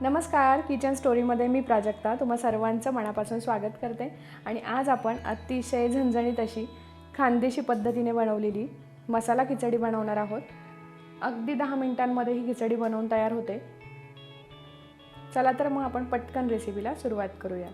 नमस्कार किचन स्टोरीमध्ये मी प्राजक्ता. तुम्हा सर्वांचं मनापासून स्वागत करते. आणि आज आपण अतिशय झणझणीत अशी खानदेशी पद्धतीने बनवलेली मसाला खिचडी बनवणार आहोत. अगदी दहा मिनिटांमध्ये ही खिचडी बनवून तयार होते. चला तर मग आपण पटकन रेसिपीला सुरुवात करूया.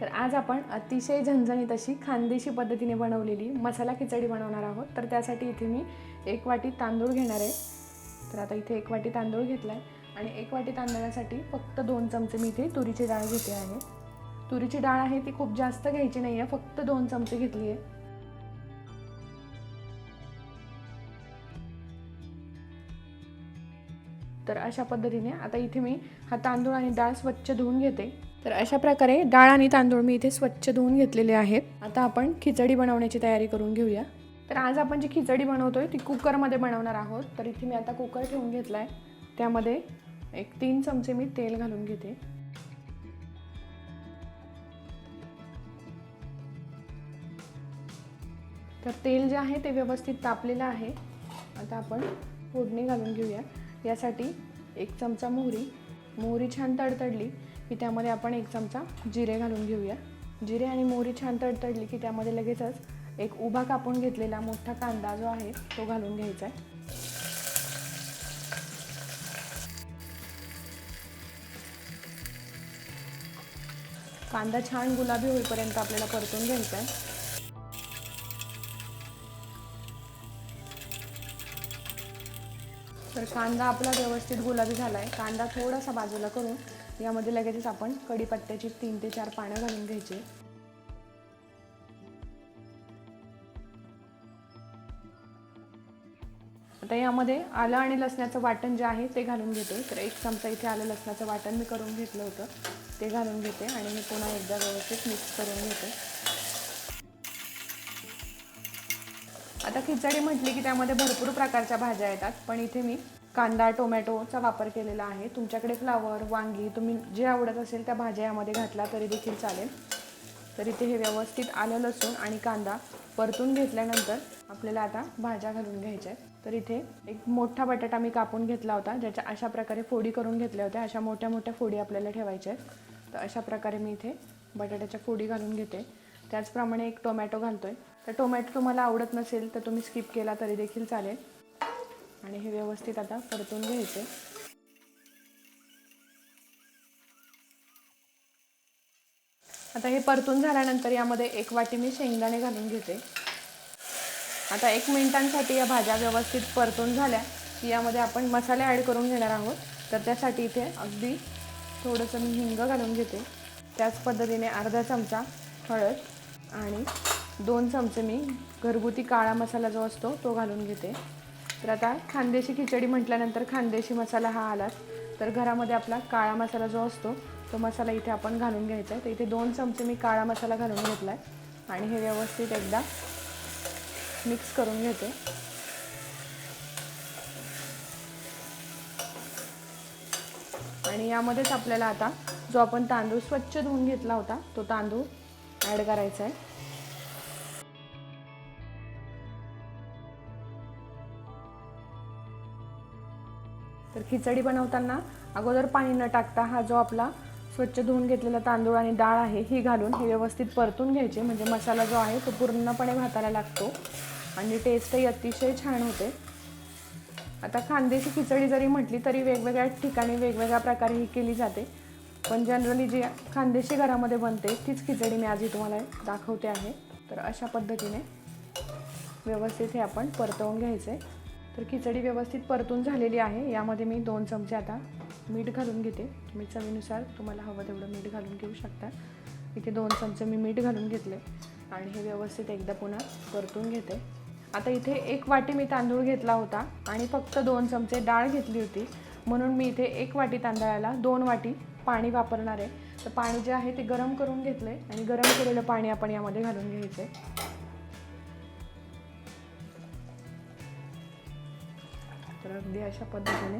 तर आज आपण अतिशय झणझणीत अशी खानदेशी पद्धतीने बनवलेली मसाला खिचडी बनवणार आहोत. तर त्यासाठी इथे मी एक वाटी तांदूळ घेणार आहे. तर आता इथे एक वाटी तांदूळ घेतला आहे आणि एक वाटी तांदळासाठी फक्त दोन चमचे मी इथे तुरीची डाळ घेते आहे. तुरीची डाळ आहे ती खूप जास्त घ्यायची नाही आहे फक्त दोन चमचे घेतली आहे. तर अशा पद्धतीने आता इथे मी हा तांदूळ आणि डाळ स्वच्छ धुवून घेते. तर अशा प्रकारे डाळ आणि तांदूळ मी इथे स्वच्छ धुवून घेतलेले आहेत. आता आपण खिचडी बनवण्याची तयारी करून घेऊया. तर आज आपण जी खिचडी बनवतोय ती कुकरमध्ये बनवणार आहोत. तर इथे मी आता कुकर ठेवून घेतला आहे त्यामध्ये एक तीन चमचे मी तेल घालून घेते. तर तेल जे आहे ते व्यवस्थित तापलेलं आहे. आता आपण फोडणी घालून घेऊया. यासाठी एक चमचा मोहरी. मोहरी छान तडतडली. की त्यामध्ये आपण एक चमचा जिरे घालून घेऊया. जिरे आणि मोहरी छान तडतडली की त्यामध्ये लगेचच एक उभा कापून घेतलेला मोठा कांदा जो आहे तो घालून घ्यायचा आहे. कांदा छान गुलाबी होईपर्यंत आपल्याला परतून घ्यायचा आहे. तर कांदा आपला व्यवस्थित गुलाबी झाला आहे कांदा थोडासा बाजूला करून यामध्ये लगेचच आपण कढीपत्त्याची तीन ते चार पानं घालून घ्यायची. आता यामध्ये आलं आणि लसणाचं वाटण जे आहे ते घालून घेते. तर एक चमचा इथे आलं लसणाचं वाटण मी करून घेतलं होतं. ते घालून घेते आणि मी पुन्हा एकदा व्यवस्थित मिक्स करून घेते. आता खिचडी म्हटली की त्यामध्ये भरपूर प्रकारच्या भाज्या येतात पण इथे मी कांदा टोमॅटोचा वापर केलेला आहे. तुमच्याकडे फ्लावर वांगी तुम्ही जे आवडत असेल त्या भाज्या यामध्ये घातला तरी देखील चालेल. तर इथे हे व्यवस्थित आलं लसूण आणि कांदा परतून घेतल्यानंतर आपल्याला आता भाज्या घालून घ्यायच्या आहेत. तर इथे एक मोठा बटाटा मी कापून घेतला होता ज्याच्या अशा प्रकारे फोडी करून घेतल्या होत्या. अशा मोठ्या मोठ्या फोडी आपल्याला ठेवायच्या आहेत. तर अशा प्रकारे मी इथे बटाट्याच्या फोडी घालून घेते. त्याचप्रमाणे एक टोमॅटो घालतो आहे तर टोमॅटो तुम्हाला आवडत नसेल तर तुम्ही स्किप केला तरी देखील चालेल. आणि हे व्यवस्थित आता परतून घ्यायचे. आता हे परतून झाल्यानंतर यामध्ये एक वाटी मी शेंगदाणे घालून घेते. आता एक मिनिटांसाठी या भाज्या व्यवस्थित परतून झाल्या की यामध्ये आपण मसाले ॲड करून घेणार आहोत. तर त्यासाठी इथे अगदी थोडंसं मी हिंग घालून घेते. त्याच पद्धतीने अर्धा चमचा हळद आणि दोन चमचे मी घरगुती काळा मसाला जो असतो तो घालून घेते. तर आता खानदेशी खिचडी म्हटल्यानंतर खानदेशी मसाला हा आलाच. तर घरामध्ये आपला काळा मसाला जो असतो तो मसाला इथे आपण घालून घ्यायचा आहे. तर इथे दोन चमचे मी काळा मसाला घालून घेतला आहे आणि हे व्यवस्थित एकदा मिक्स करून घेते. आणि यामध्येच आपल्याला आता जो आपण तांदूळ स्वच्छ धुवून घेतला होता तो तांदूळ ॲड करायचा आहे. तर खिचडी बनवताना अगोदर पाणी न टाकता हा जो आपला स्वच्छ धुवून घेतलेला तांदूळ आणि डाळ आहे ही घालून हे व्यवस्थित परतून घ्यायचे. म्हणजे मसाला जो आहे तो पूर्णपणे भाताला लागतो आणि टेस्टही अतिशय छान होते. आता खानदेशी खिचडी जरी म्हटली तरी वेगवेगळ्या ठिकाणी वेगवेगळ्या प्रकारे ही केली जाते. पण जनरली जी खानदेशी घरामध्ये बनते तीच खिचडी मी आजही तुम्हाला दाखवते आहे. तर अशा पद्धतीने व्यवस्थित हे आपण परतवून घ्यायचे. तर खिचडी व्यवस्थित परतून झालेली आहे. यामध्ये मी दोन चमचे आता मीठ घालून घेते. तुम्ही चवीनुसार तुम्हाला हवं तेवढं मीठ घालून घेऊ शकता. इथे दोन चमचे मी मीठ घालून घेतले आणि हे व्यवस्थित एकदा पुन्हा परतून घेते. आता इथे एक वाटी मी तांदूळ घेतला होता आणि फक्त दोन चमचे डाळ घेतली होती. म्हणून मी इथे एक वाटी तांदळाला दोन वाटी पाणी वापरणार आहे. तर पाणी जे आहे ते गरम करून घेतलं आहे आणि गरम केलेलं पाणी आपण यामध्ये घालून घ्यायचं. आहे अगदी अशा पद्धतीने.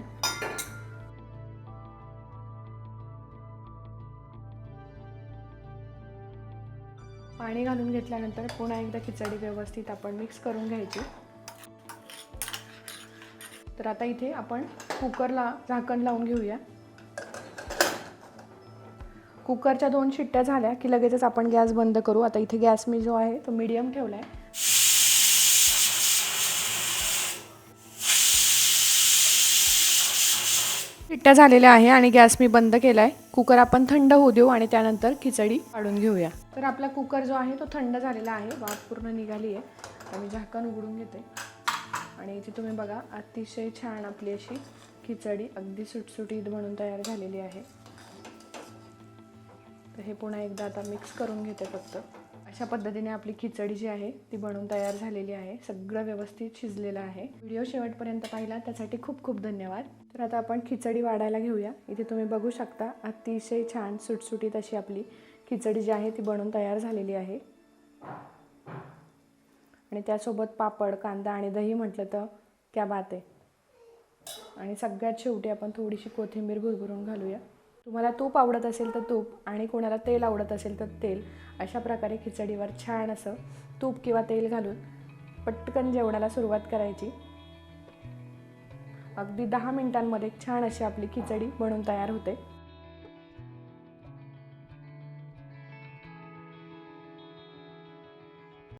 पाणी घालून घेतल्यानंतर पुन्हा एकदा खिचडी व्यवस्थित आपण मिक्स करून घ्यायची. तर आता इथे आपण कुकरला झाकण लावून घेऊया. कुकरच्या दोन शिट्ट्या झाल्या की लगेचच आपण गॅस बंद करू. आता इथे गॅस मी जो आहे तो मीडियम ठेवला आहे फिट्ट्या झालेल्या आहे आणि गॅस मी बंद केला आहे कुकर आपण थंड होऊ देऊ आणि त्यानंतर खिचडी काढून घेऊया. तर आपला कुकर जो आहे तो थंड झालेला आहे. वाफ पूर्ण निघाली आहे आता मी झाकण उघडून घेते. आणि इथे तुम्ही बघा अतिशय छान आपली अशी खिचडी अगदी सुटसुटीत म्हणून तयार झालेली आहे. तर हे पुन्हा एकदा आता मिक्स करून घेते फक्त. अशा पद्धतीने आपली खिचडी जी आहे ती बनवून तयार झालेली आहे. सगळं व्यवस्थित शिजलेलं आहे. व्हिडिओ शेवटपर्यंत पाहिला त्यासाठी खूप खूप धन्यवाद. तर आता आपण खिचडी वाढायला घेऊया. इथे तुम्ही बघू शकता अतिशय छान सुटसुटीत अशी आपली खिचडी जी आहे ती बनवून तयार झालेली आहे. आणि त्यासोबत पापड कांदा आणि दही म्हटलं तर क्या बात आहे. आणि सगळ्यात शेवटी आपण थोडीशी कोथिंबीर भुरभुरून घालूया. तुम्हाला तूप आवडत असेल तर तूप आणि कोणाला तेल आवडत असेल तर तेल. अशा प्रकारे खिचडीवर छान असं तूप किंवा तेल घालून पटकन जेवणाला सुरुवात करायची. अगदी दहा मिनिटांमध्ये छान अशी आपली खिचडी बनून तयार होते.